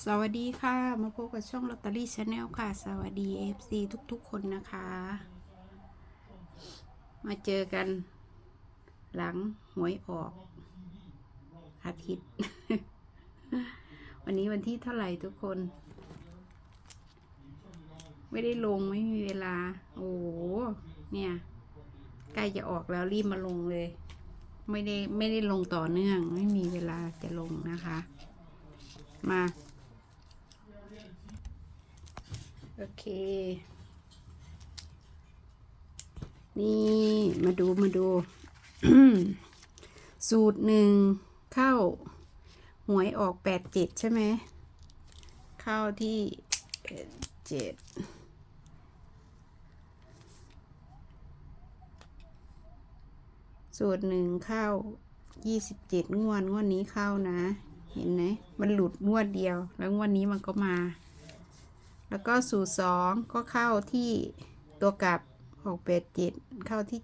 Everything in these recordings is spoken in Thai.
สวัสดีค่ะ มาพบกับช่องลอตเตอรี่ชาแนลค่ะ สวัสดี FC ทุกๆ คนนะคะ มาเจอกัน หลังหวยออก อาทิตย์ วันนี้วันที่เท่าไหร่ทุกคน ไม่ได้ลงไม่มีเวลา โอ้โหเนี่ย ใกล้จะออกแล้วรีบมาลงเลย ไม่ได้ไม่ได้ลงต่อเนื่อง ไม่มีเวลาจะลงนะคะ มา โอ เค นี่มาดูมาดู สูตรหนึ่งเข้า หวยออกแปดเจ็ดใช่ไหม เข้าที่เจ็ดสูตรหนึ่งเข้ายี่สิบเจ็ดงวดงวดนี้เข้านะ เห็นไหมมันหลุดงวดเดียว แล้วงวดนี้มันก็มา แล้วก็สูตรสองก็เข้าที่ตัวกลับออกแปดเจ็ดเข้าที่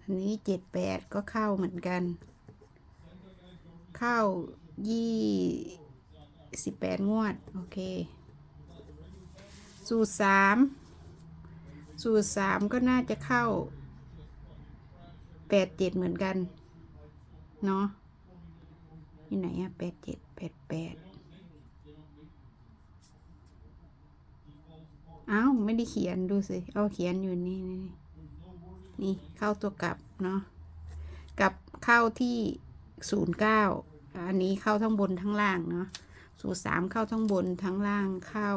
อันนี้เจ็ดแปดก็เข้าเหมือนกัน เข้ายี่สิบแปดงวด โอเค สูตรสามสูตรสามก็น่าจะเข้าแปดเจ็ดเหมือนกัน เนาะที่ไหนอะแปดเจ็ดแปดแปด อ้าวไม่ได้เขียนดูสิ เอาเขียนอยู่นี่นี่นี่เข้าตัวกลับเนาะกลับเข้าที่ศูนย์เก้าอันนี้เข้าทั้งบนทั้งล่างเนาะสูตรสามเข้าทั้งบนทั้งล่างเข้า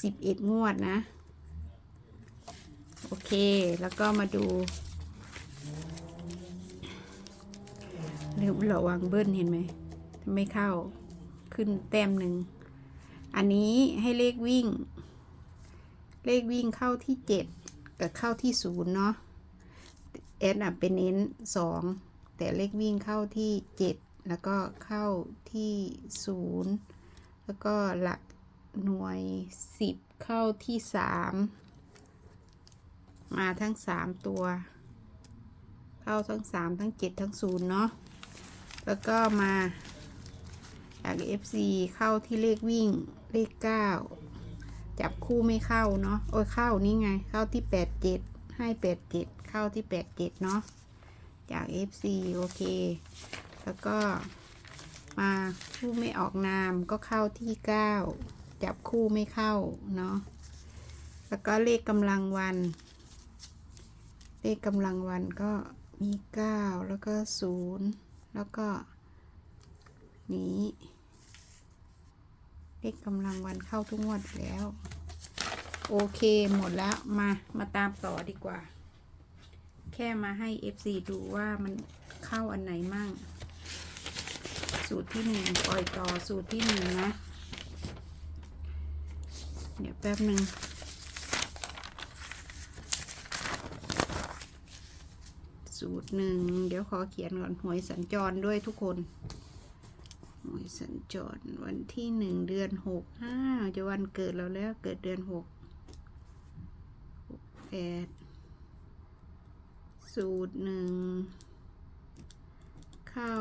สิบเอ็ดงวดนะ โอเคแล้วก็มาดูเรียระวังเบิ้ลเห็นไหมไม่เข้าขึ้นแต้มหนึ่ง อันนี้ให้เลขวิ่ง เลขวิ่งเข้าที่เจ็ดกับเข้าที่ศูนย์เนาะแอดอะเป็นเน้นสองแต่เลขวิ่งเข้าที่เจ็ดแล้วก็เข้าที่ศูนย์แล้วก็หลักหน่วยสิบเข้าที่สามมาทั้งสามตัว เข้าทั้งสามทั้งเจ็ดทั้งศูนย์เนาะแล้วก็มาจาก FC เข้าที่เลขวิ่งเลขเก้า จับคู่ไม่เข้าเนาะโอ้ยเข้านี่ไง เข้าที่แปดเจ็ดให้แปดเจ็ดเข้าที่แปดเจ็ดเนาะจาก FC โอเค แล้วก็มาคู่ไม่ออกนามก็เข้าที่เก้าจับคู่ไม่เข้าเนาะแล้วก็เลขกำลังวัน เลขกำลังวันก็มีเก้าแล้วก็ศูนย์แล้วก็นี้ เลขกำลังวันเข้าทุกงวดแล้ว โอเคหมดแล้วมามาตามต่อดีกว่า แค่มาให้ FC ดูว่ามันเข้าอันไหนมั่ง สูตรที่หนึ่งปล่อยต่อสูตรที่หนึ่งนะ เดี๋ยวแป๊บหนึ่งสูตรหนึ่งเดี๋ยวขอเขียนก่อนหวยสัญจรด้วยทุกคน สัญจรวันที่หนึ่งเดือนหกอ้าจะวันเกิดเราแล้วเกิดเดือนหกหกแปดสูตรหนึ่งเข้า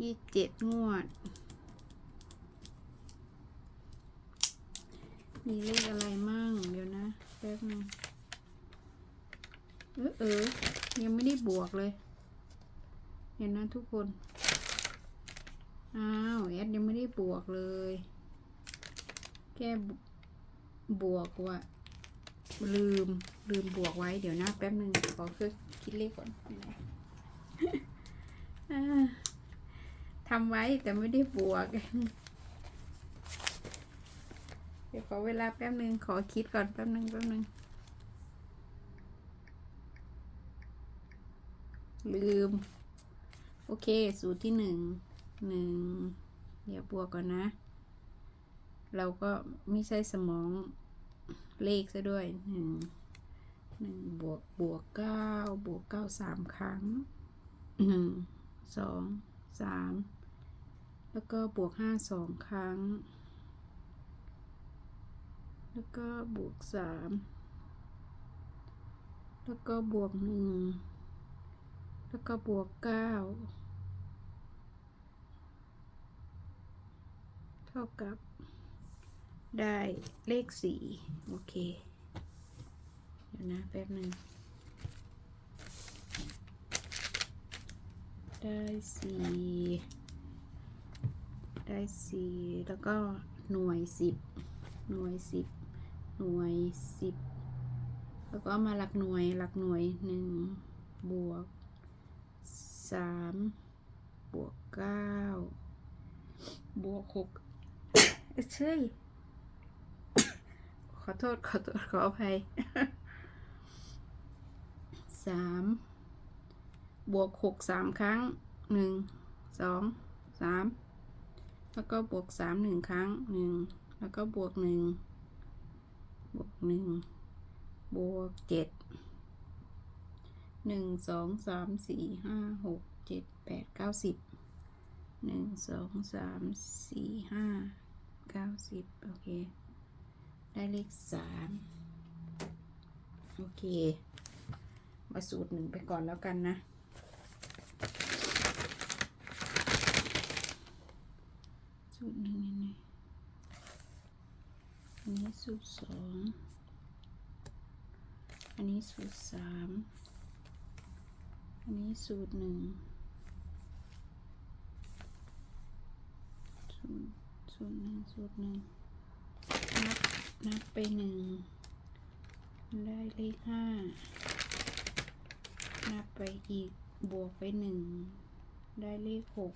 ยี่เจ็ดงวด มีเลขอะไรมั่ง เดี๋ยวนะ แป๊บนึงเออเออยังไม่ได้บวกเลย เห็นนะทุกคน อ้าวแอดยังไม่ได้บวกเลยแค่บวกว่าลืมลืมบวกไว้เดี๋ยวนะแป๊บนึงขอคือคิดเลขก่อนอทำไว้แต่ไม่ได้บวก เดี๋ยวขอเวลาแป๊บนึงขอคิดก่อนแป๊บนึงแป๊บนึงลืม โอเค สูตรที่หนึ่ง หนึ่งเดี๋ยวบวกก่อนนะ เราก็ไม่ใช่สมองเลขซะด้วยหนึ่งหนึ่งบวกบวกเก้าบวกเก้าสามครั้งหนึ่งสองสามแล้วก็บวกห้าสองครั้ง แล้วก็บวกสามแล้วก็บวกหนึ่งแล้วก็บวกเก้า เท่ากับได้เลขสี่โอเค เดี๋ยวนะแป๊บหนึ่งได้สี่ได้สี่แล้วก็หน่วยสิบหน่วยสิบหน่วยสิบแล้วก็มาหลักหน่วยหลักหน่วยหนึ่งบวกสามบวกเก้าบวกหก เอ้ยเช่ยขอโทษ ขอโทษ ขออภัยสามบวกหกสามครั้งหนึ่งสองสามแล้วก็บวกสามหนึ่งครั้งหนึ่งแล้วก็บวกหนึ่งบวกหนึ่งบวกเจ็ดหนึ่งสองสามสี่ห้าหกเจ็ดแปดเก้าสิบหนึ่งสองสามสี่ห้า เก้าสิบโอเค ได้เลขสามโอเค มาสูตรหนึ่งไปก่อนแล้วกันนะ สูตรหนึ่งยังไงอันนี้สูตรสองอันนี้สูตรสามอันนี้สูตรหนึ่งสูตร สูตรหนึ่งสูตรหนึ่งนับนับไปหนึ่งได้เลขห้านับไปอีกบวกไปหนึ่งได้เลขหก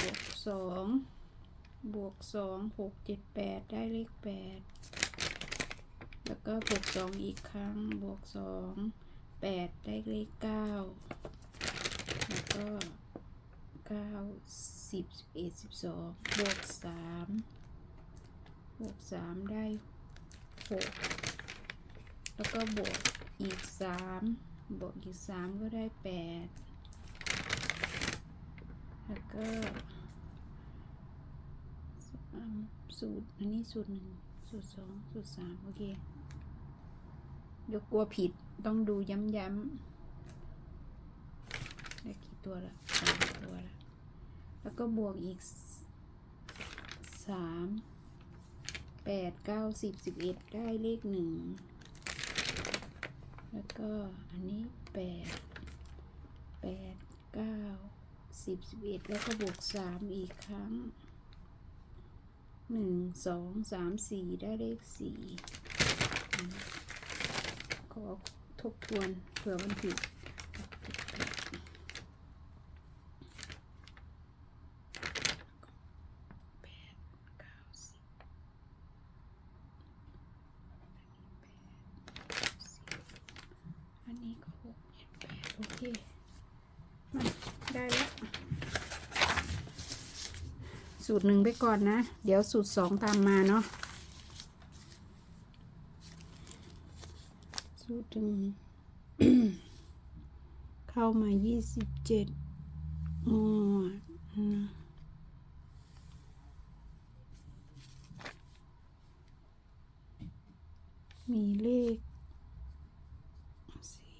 บวกสองบวกสองหกเจ็ดแปดได้เลขแปดแล้วก็บวกสองอีกครั้งบวกสองแปดได้เลขเก้าแล้วก็ เก้าสิบเอ็ดสิบสองบวกสามบวกสามได้หกแล้วก็บวกอีกสามบวกอีกสามก็ได้แปดแล้วก็สูตรอันนี้สูตรหนึ่งสูตรสองสูตรสามโอเคเดี๋ยวกลัวผิดต้องดูย้ำๆได้กี่ ตัวละสามตัวละแล้วก็บวกอีกสามแปดเก้าสิบสิบเอ็ดได้เลขหนึ่งแล้วก็อันนี้แปดแปดเก้าสิบสิบเอ็ดแล้วก็บวกสามอีกครั้งหนึ่งสองสามสี่ได้เลขสี่ขอทบทวนเผื่อมันผิดแปดเก้าสิบอันนี้ก็หกเจ็ดแปดโอเค มาได้แล้ว สูตรหนึ่งไปก่อนนะ เดี๋ยวสูตรสองตามมาเนาะสูตรหนึ่งเข้ามายี่สิบเจ็ดงวดนะมีเลขสี่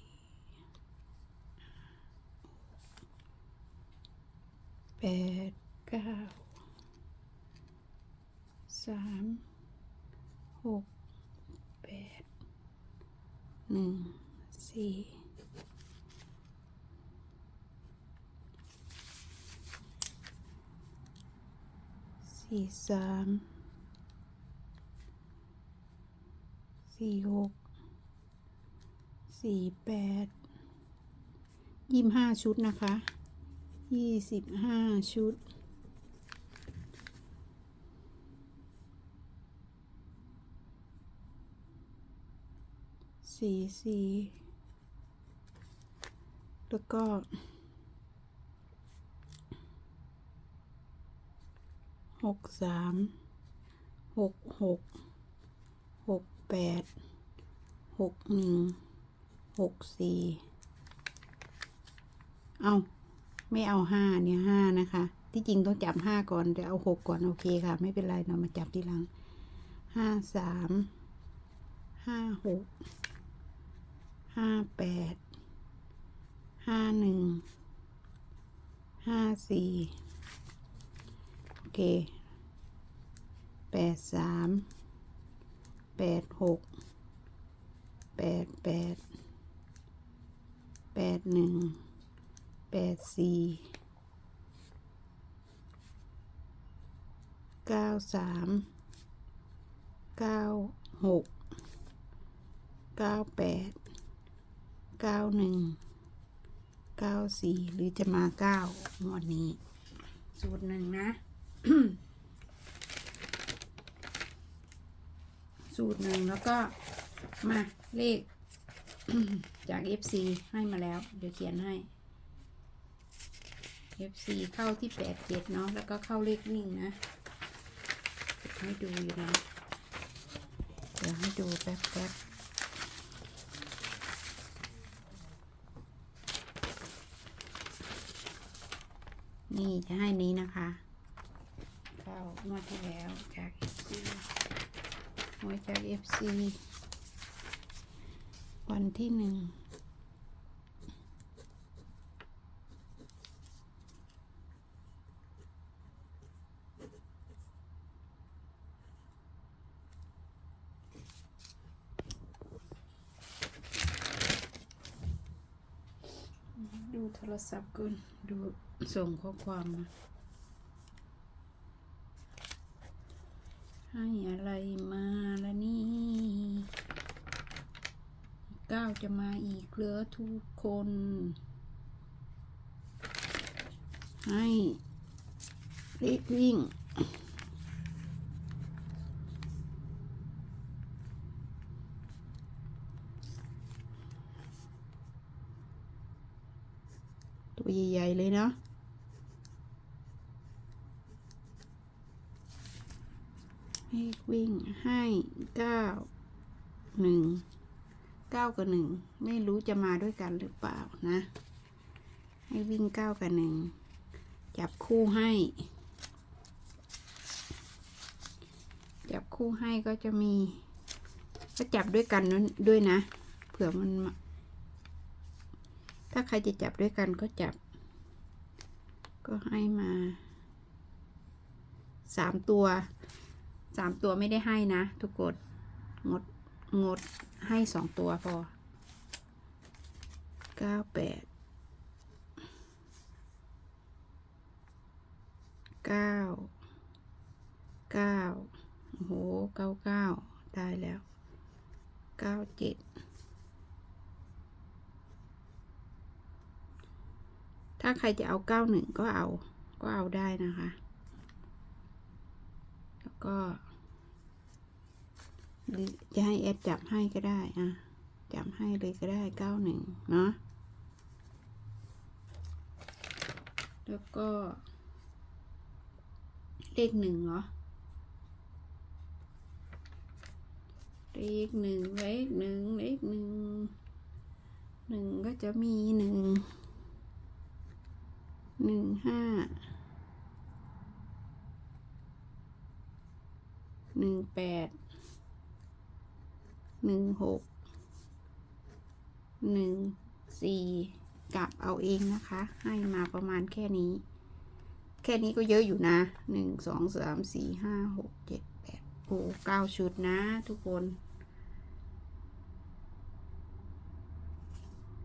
แปดเก้า สามหกแปดหนึ่งสี่สี่สามสี่หกสี่แปดยี่ห้าชุดนะคะยี่สิบห้าชุด สี่สี่แล้วก็หกสามหกหกหกแปดหกหนึ่งหกสี่เอาไม่เอาห้าเนี่ยห้านะคะ ที่จริงต้องจับห้าก่อนแต่เอาหกก่อน โอเคค่ะ ไม่เป็นไรเรามาจับทีหลังห้าสามห้าหก ห้าแปด ห้าหนึ่ง ห้าสี่เคแปดสามแปดหกแปดแปดแปดหนึ่งแปดสี่เก้าสามเก้าหกเก้าแปด เก้าหนึ่งเก้าสี่หรือจะมาเก้างวดนี้ สูตรหนึ่งนะ สูตรหนึ่งแล้วก็มาเลข จาก FC ให้มาแล้ว เดี๋ยวเขียนให้ FC เข้าที่แปดเจ็ดเนาะแล้วก็เข้าเลขวิ่งนะเดี๋ยวให้ดูอยู่นะ เดี๋ยวให้ดูแป๊บแป๊บนี่ จะให้นี้นะคะเข้างวดที่แล้วจาก FC หวยจาก FC วันที่หนึ่ง ดูโท รศัพท์ก่อนดูส่งข้อความมาให้อะไรมาละนี่ก้าวจะมาอีกเหลือทุกคน ให้เล็กวิ่ง ใหญ่ๆเลยเนาะเลขวิ่งให้เก้าหนึ่งเก้ากับหนึ่งไม่รู้จะมาด้วยกันหรือเปล่านะ ให้วิ่งเก้ากับหนึ่งจับคู่ให้ จับคู่ให้ก็จะมี ก็จับด้วยกันด้วยนะ เผื่อมัน ถ้าใครจะจับด้วยกันก็จับ ก็ให้มาสามตัวสามตัวไม่ได้ให้นะ ทุกกดงดงดให้สองตัวพอเก้าแปดเก้าเก้าโอ้โหเก้าเก้าได้แล้วเก้าเจ็ด ถ้าใครจะเอาเก้าหนึ่งก็เอา ก็เอาได้นะคะ แล้วก็จะให้แอดจับให้ก็ได้อะจับให้เลยก็ได้เก้าหนึ่งเนาะ แล้วก็ เลขหนึ่งเหรอ เลขหนึ่งเลขหนึ่งเลขหนึ่งหนึ่งก็จะมีหนึ่ง หนึ่งห้าหนึ่งแปดหนึ่งหกหนึ่งสี่กลับเอาเองนะคะ ให้มาประมาณแค่นี้ แค่นี้ก็เยอะอยู่นะหนึ่งสองสามสี่ห้าหกเจ็ดแปดโอ้เก้าชุดนะทุกคน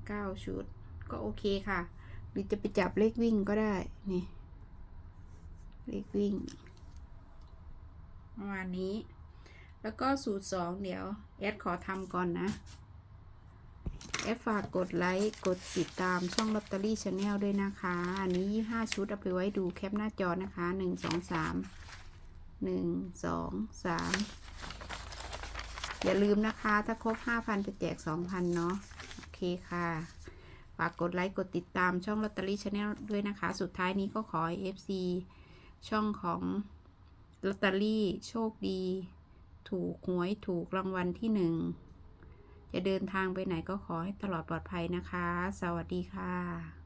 เก้าชุดก็โอเคค่ะ หรือจะไปจับเลขวิ่งก็ได้ นี่ เลขวิ่งประมาณนี้ แล้วก็สูตรสองเดี๋ยว แอดขอทำก่อนนะ แอดฝากกดไลค์ กดติดตามช่องลอตเตอรี่ชาแนลด้วยนะคะ อันนี้ยี่ห้าชุดเอาไปไว้ดูแคปหน้าจอนะคะหนึ่งสองสามหนึ่งสองสามอย่าลืมนะคะ ถ้าครบห้าพันจะแจกสองพันเนาะ โอเคค่ะากกดไลค์กดติดตามช่องลอตเตอรี่ชาแนลด้วยนะคะ สุดท้ายนี้ก็ขอให้ FC ช่องของลอตเตอรี่โชคดี ถูกหวยถูกรางวัลที่หนึ่งจะเดินทางไปไหนก็ขอให้ตลอดปลอดภัยนะคะ สวัสดีค่ะ